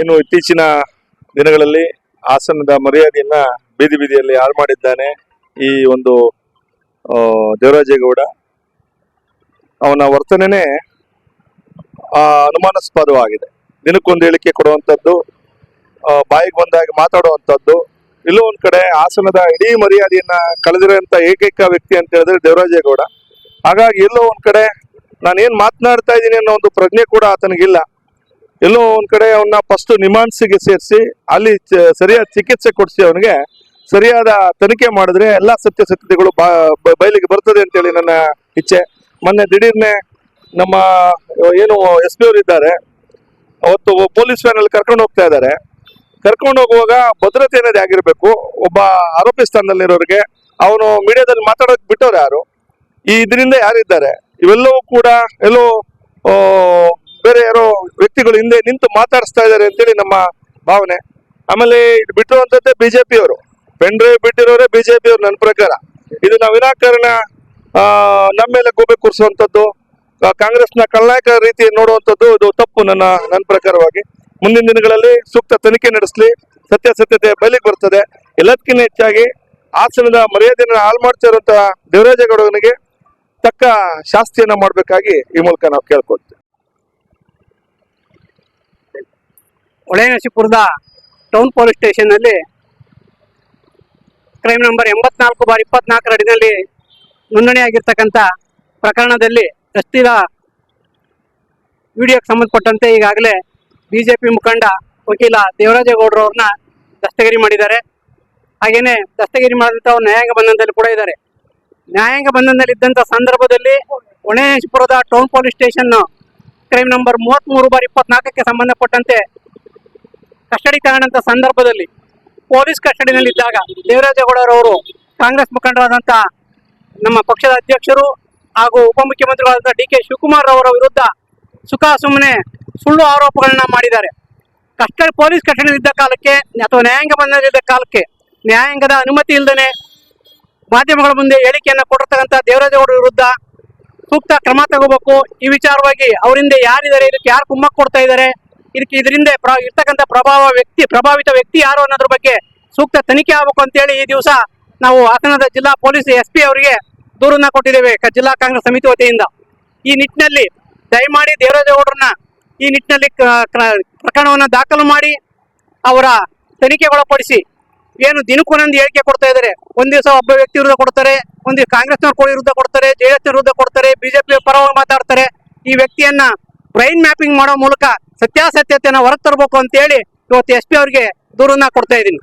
ಏನು ಇತ್ತೀಚಿನ ದಿನಗಳಲ್ಲಿ ಹಾಸನದ ಮರ್ಯಾದೆಯನ್ನ ಬೀದಿ ಬೀದಿಯಲ್ಲಿ ಹಾಳು ಮಾಡಿದ್ದಾನೆ ಈ ಒಂದು ದೇವರಾಜೇಗೌಡ ಅವನ ವರ್ತನೆನೇ ಅನುಮಾನಾಸ್ಪದವಾಗಿದೆ. ದಿನಕ್ಕೊಂದು ಹೇಳಿಕೆ ಕೊಡುವಂಥದ್ದು ಬಾಯಿಗೆ ಬಂದಾಗ ಮಾತಾಡುವಂಥದ್ದು. ಇಲ್ಲೋ ಒಂದ್ ಕಡೆ ಹಾಸನದ ಇಡೀ ಮರ್ಯಾದೆಯನ್ನ ಕಳೆದಿರುವಂತ ಏಕೈಕ ವ್ಯಕ್ತಿ ಅಂತ ಹೇಳಿದ್ರೆ ದೇವರಾಜೇಗೌಡ ಹಾಗಾಗಿ ಎಲ್ಲೋ ಒಂದ್ ಕಡೆ ನಾನೇನ್ ಮಾತನಾಡ್ತಾ ಇದ್ದೀನಿ ಅನ್ನೋ ಒಂದು ಪ್ರಜ್ಞೆ ಕೂಡ ಆತನಿಗಿಲ್ಲ. ಎಲ್ಲೋ ಒಂದ್ ಕಡೆ ಅವನ್ನ ಫಸ್ಟ್ ನಿಮಾನ್ಸಿಗೆ ಸೇರಿಸಿ, ಅಲ್ಲಿ ಸರಿಯಾದ ಚಿಕಿತ್ಸೆ ಕೊಡಿಸಿ ಅವನಿಗೆ, ಸರಿಯಾದ ತನಿಖೆ ಮಾಡಿದ್ರೆ ಎಲ್ಲಾ ಸತ್ಯಾಸತ್ಯತೆಗಳು ಬಯಲಿಗೆ ಬರ್ತದೆ ಅಂತೇಳಿ ನನ್ನ ಇಚ್ಛೆ. ಮೊನ್ನೆ ದಿಢೀರ್ನೆ ನಮ್ಮ ಏನು ಎಸ್ ಪಿ ಅವರು ಇದ್ದಾರೆ, ಅವತ್ತು ಪೊಲೀಸ್ ವ್ಯಾನ್ ಅಲ್ಲಿ ಕರ್ಕೊಂಡು ಹೋಗ್ತಾ ಇದ್ದಾರೆ. ಕರ್ಕೊಂಡು ಹೋಗುವಾಗ ಭದ್ರತೆ ಅನ್ನೋದು ಆಗಿರ್ಬೇಕು ಒಬ್ಬ ಆರೋಪಿ ಸ್ಥಾನದಲ್ಲಿರೋರಿಗೆ, ಅವನು ಮೀಡಿಯಾದಲ್ಲಿ ಮಾತಾಡೋಕೆ ಬಿಟ್ಟವ್ರು ಯಾರು? ಈ ಇದರಿಂದ ಯಾರಿದ್ದಾರೆ? ಇವೆಲ್ಲವೂ ಕೂಡ ಎಲ್ಲೋ ವ್ಯಕ್ತಿಗಳು ಹಿಂದೆ ನಿಂತು ಮಾತಾಡಿಸ್ತಾ ಇದ್ದಾರೆ ಅಂತೇಳಿ ನಮ್ಮ ಭಾವನೆ. ಆಮೇಲೆ ಬಿಟ್ಟಿರುವಂತದ್ದೇ ಬಿಜೆಪಿ ಅವರು ಪೆನ್ ಡ್ರೈವ್ ಬಿಟ್ಟಿರೋರೇ ಬಿಜೆಪಿ ಅವರು ನನ್ನ ಪ್ರಕಾರ. ಇದು ನಾವು ವಿನಾಕಾರಣ ನಮ್ಮ ಮೇಲೆ ಗೋಬೆ ಕೂರಿಸುವಂತದ್ದು ಕಾಂಗ್ರೆಸ್ನ ಕಳ್ಳಾಯಕ ರೀತಿ ನೋಡುವಂಥದ್ದು ಇದು ತಪ್ಪು ನನ್ನ ನನ್ನ ಪ್ರಕಾರವಾಗಿ. ಮುಂದಿನ ದಿನಗಳಲ್ಲಿ ಸೂಕ್ತ ತನಿಖೆ ನಡೆಸಲಿ. ಸತ್ಯಾಸತ್ಯತೆ ಬಯಲಿಗೆ ಬರ್ತದೆ. ಎಲ್ಲದಕ್ಕಿಂತ ಹೆಚ್ಚಾಗಿ ಹಾಸನದ ಮರ್ಯಾದೆಯನ್ನು ಹಾಳು ಮಾಡ್ತಾ ಇರುವಂತಹ ದೇವರಾಜೇಗೌಡನಿಗೆ ತಕ್ಕ ಶಾಸ್ತಿಯನ್ನ ಮಾಡಬೇಕಾಗಿ ಈ ಮೂಲಕ ನಾವು ಕೇಳ್ಕೊಳ್ತೀವಿ. ಹೊಳೆನರಸೀಪುರದ ಟೌನ್ ಪೊಲೀಸ್ ಸ್ಟೇಷನ್ನಲ್ಲಿ ಕ್ರೈಮ್ ನಂಬರ್ ಎಂಬತ್ನಾಲ್ಕು ಬಾರ್ ಇಪ್ಪತ್ನಾಲ್ಕರ ಅಡಿನಲ್ಲಿ ನೋಂದಣಿಯಾಗಿರ್ತಕ್ಕಂಥ ಪ್ರಕರಣದಲ್ಲಿ ರಸ್ತಿದ ವಿಡಿಯೋಕ್ಕೆ ಸಂಬಂಧಪಟ್ಟಂತೆ ಈಗಾಗಲೇ ಬಿಜೆಪಿ ಮುಖಂಡ ವಕೀಲ ದೇವರಾಜೇಗೌಡರವ್ರನ್ನ ದಸ್ತಗಿರಿ ಮಾಡಿದ್ದಾರೆ. ಹಾಗೇನೆ ದಸ್ತಗಿರಿ ಮಾಡಿದಂಥ ಅವರು ನ್ಯಾಯಾಂಗ ಬಂಧನದಲ್ಲಿ ಕೂಡ ಇದ್ದಾರೆ. ನ್ಯಾಯಾಂಗ ಬಂಧನದಲ್ಲಿ ಇದ್ದಂಥ ಸಂದರ್ಭದಲ್ಲಿ ಹೊಣೆಪುರದ town police station crime number ಮೂವತ್ತ್ಮೂರು ಬಾರ್ ಇಪ್ಪತ್ನಾಲ್ಕಕ್ಕೆ ಸಂಬಂಧಪಟ್ಟಂತೆ ಕಸ್ಟಡಿ ತಗೊಂಡಂತ ಸಂದರ್ಭದಲ್ಲಿ ಪೊಲೀಸ್ ಕಸ್ಟಡಿನಲ್ಲಿ ಇದ್ದಾಗ ದೇವರಾಜೇಗೌಡರವರು ಕಾಂಗ್ರೆಸ್ ಮುಖಂಡರಾದಂತಹ ನಮ್ಮ ಪಕ್ಷದ ಅಧ್ಯಕ್ಷರು ಹಾಗೂ ಉಪಮುಖ್ಯಮಂತ್ರಿಗಳಾದಂಥ ಡಿ ಕೆ ಶಿವಕುಮಾರ್ ಅವರ ವಿರುದ್ಧ ಸುಖ ಸುಮ್ಮನೆ ಸುಳ್ಳು ಆರೋಪಗಳನ್ನ ಮಾಡಿದ್ದಾರೆ. ಕಸ್ಟಡಿ ಪೊಲೀಸ್ ಕಸ್ಟಡಿಯಲ್ಲಿದ್ದ ಕಾಲಕ್ಕೆ ಅಥವಾ ನ್ಯಾಯಾಂಗ ಬಂಧನದಲ್ಲಿದ್ದ ಕಾಲಕ್ಕೆ ನ್ಯಾಯಾಂಗದ ಅನುಮತಿ ಇಲ್ಲದೇ ಮಾಧ್ಯಮಗಳ ಮುಂದೆ ಹೇಳಿಕೆಯನ್ನ ಕೊಟ್ಟಿರ್ತಕ್ಕಂಥ ದೇವರಾಜೇಗೌಡರ ವಿರುದ್ಧ ಸೂಕ್ತ ಕ್ರಮ ತಗೋಬೇಕು. ಈ ವಿಚಾರವಾಗಿ ಅವರಿಂದ ಯಾರಿದ್ದಾರೆ, ಇದಕ್ಕೆ ಯಾರು ಕುಮ್ಮಕ್ ಕೊಡ್ತಾ ಇದ್ದಾರೆ? ಇದಕ್ಕೆ ಇದರಿಂದ ಇರ್ತಕ್ಕಂಥ ಪ್ರಭಾವ ವ್ಯಕ್ತಿ, ಪ್ರಭಾವಿತ ವ್ಯಕ್ತಿ ಯಾರು ಅನ್ನೋದ್ರ ಬಗ್ಗೆ ಸೂಕ್ತ ತನಿಖೆ ಆಗಬೇಕು ಅಂತೇಳಿ ಈ ದಿವಸ ನಾವು ಹಾಸನದ ಜಿಲ್ಲಾ ಪೊಲೀಸ್ ಎಸ್ ಪಿ ಅವರಿಗೆ ದೂರನ್ನ ಕೊಟ್ಟಿದ್ದೇವೆ ಜಿಲ್ಲಾ ಕಾಂಗ್ರೆಸ್ ಸಮಿತಿ ವತಿಯಿಂದ. ಈ ನಿಟ್ಟಿನಲ್ಲಿ ದಯಮಾಡಿ ದೇವರಾಜೇಗೌಡರನ್ನ ಈ ನಿಟ್ಟಿನಲ್ಲಿ ಪ್ರಕರಣವನ್ನು ದಾಖಲು ಮಾಡಿ, ಅವರ ತನಿಖೆಗೊಳಪಡಿಸಿ ಏನು ದಿನಕ್ಕೊಂದೊಂದು ಹೇಳಿಕೆ ಕೊಡ್ತಾ ಇದ್ದಾರೆ. ಒಂದ್ ದಿವಸ ಒಬ್ಬ ವ್ಯಕ್ತಿ ವಿರುದ್ಧ ಕೊಡ್ತಾರೆ, ಒಂದು ಕಾಂಗ್ರೆಸ್ನವ್ರ ವಿರುದ್ಧ ಕೊಡ್ತಾರೆ ಜೆಡಿಎಸ್ ವಿರುದ್ಧ ಕೊಡ್ತಾರೆ ಬಿಜೆಪಿ ಪರವಾಗಿ ಮಾತಾಡ್ತಾರೆ. ಈ ವ್ಯಕ್ತಿಯನ್ನ ಬ್ರೈನ್ ಮ್ಯಾಪಿಂಗ್ ಮಾಡೋ ಮೂಲಕ ಸತ್ಯಾಸತ್ಯತೆಯನ್ನು ಹೊರಗೆ ತರಬೇಕು ಅಂತ ಹೇಳಿ ಇವತ್ತು ಎಸ್ ಪಿ ಅವರಿಗೆ ದೂರನ್ನ ಕೊಡ್ತಾ ಇದ್ದೀನಿ.